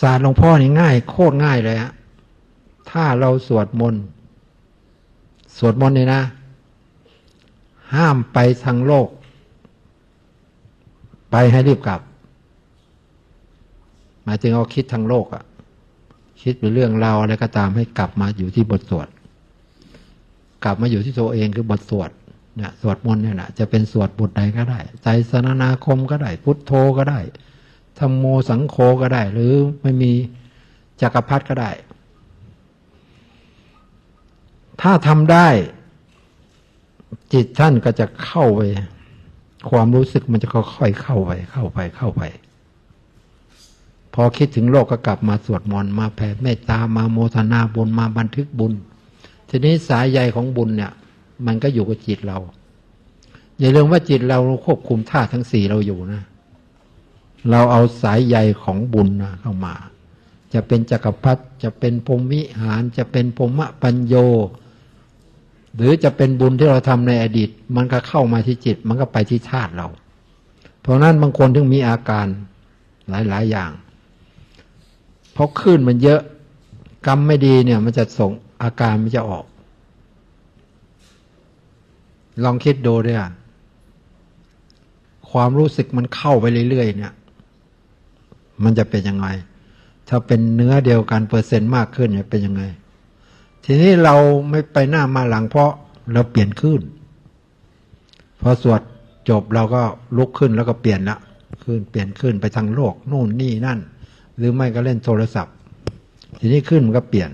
ศาสตร์หลวงพ่อนี่ง่าย โคตรง่ายเลยฮะถ้าเราสวดมนต์สวดมนต์นี่นะ ห้ามไปทางโลก ไปให้รีบกลับ หมายถึงเอาคิดทางโลกอะคิดเป็นเรื่องราวอะไรก็ตามให้กลับมาอยู่ที่บทสวด กลับมาอยู่ที่ตัวเองคือบทสวดเนี่ยสวดมนต์เนี่ยนะจะเป็นสวดบทใดก็ได้ ใจสนนาคมก็ได้ พุทโธก็ได้ ธรรมโมสังโฆก็ได้ หรือไม่มีจักรพรรดิก็ได้ ถ้าทำได้ จิตท่านก็จะเข้าไป ความรู้สึกมันจะค่อยๆเข้าไป เข้าไปเข้าไป พอคิดถึงโลกก็กลับมาสวดมนต์มาแผ่เมตตามาโมทนาบุญมาบันทึกบุญ ทีนี้สายใยของบุญเนี่ย มันก็อยู่กับจิตเรา อย่าลืมว่าจิตเราควบคุมธาตุทั้งสี่เราอยู่นะ เราเอาสายใยของบุญเข้ามา จะเป็นจักรพรรดิจะเป็นพรหมิหาร จะเป็นพรหมปัญโย หรือจะเป็นบุญที่เราทำในอดีต มันก็เข้ามาที่จิต มันก็ไปที่ธาตุเรา เพราะนั้นบางคนถึงมีอาการหลาย ๆ อย่าง เพราะขึ้นมันเยอะ กรรมไม่ดีเนี่ยมันจะส่งอาการมันจะออก ลองคิดดูด้วยความรู้สึกมันเข้าไปเรื่อยๆเนี่ย มันจะเป็นยังไง ถ้าเป็นเนื้อเดียวกันเปอร์เซ็นต์มากขึ้นจะเป็นยังไง ทีนี้เราไม่ไปหน้ามาหลังเพราะเราเปลี่ยนขึ้น พอสวดจบเราก็ลุกขึ้นแล้วก็เปลี่ยนละขึ้นเปลี่ยนขึ้นไปทางโลกนู่นนี่นั่น หรือไม่ก็เล่นโทรศัพท์ ทีนี้ขึ้นมันก็เปลี่ยน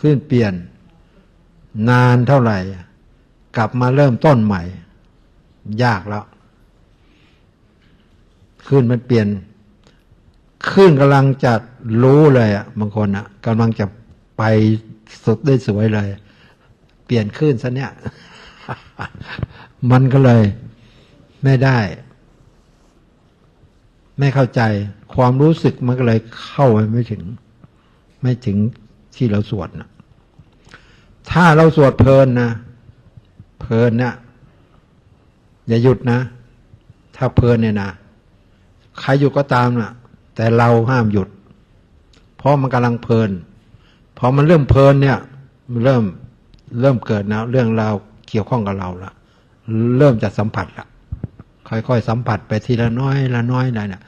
ขึ้นเปลี่ยน นานเท่าไหร่ กลับมาเริ่มต้นใหม่ ยากแล้ว ขึ้นมันเปลี่ยน ขึ้นกำลังจะรู้เลยอะบางคนอะกำลังจะไปสุดได้สวยเลย เปลี่ยนขึ้นซะเนี่ย มันก็เลย ไม่ได้ ไม่เข้าใจ ความรู้สึกมันก็เลยเข้าไปไม่ถึง ไม่ถึงที่เราสวดนะถ้าเราสวดเพลินนะเพลินเนะี่ยอย่าหยุดนะ ถ้าเพลินเนี่ยนะใครหยุดก็ตามนะ่ะ แต่เราห้ามหยุด เพราะมันกำลังเพลินพอมันเริ่มเพลินเนี่ย มันเริ่มเริ่มเกิดนะเรื่องราวเกี่ยวข้องกับเราละเริ่มจะสัมผัสละค่อยๆสัมผัสไปทีละน้อยละน้อยอะไรเนี่ย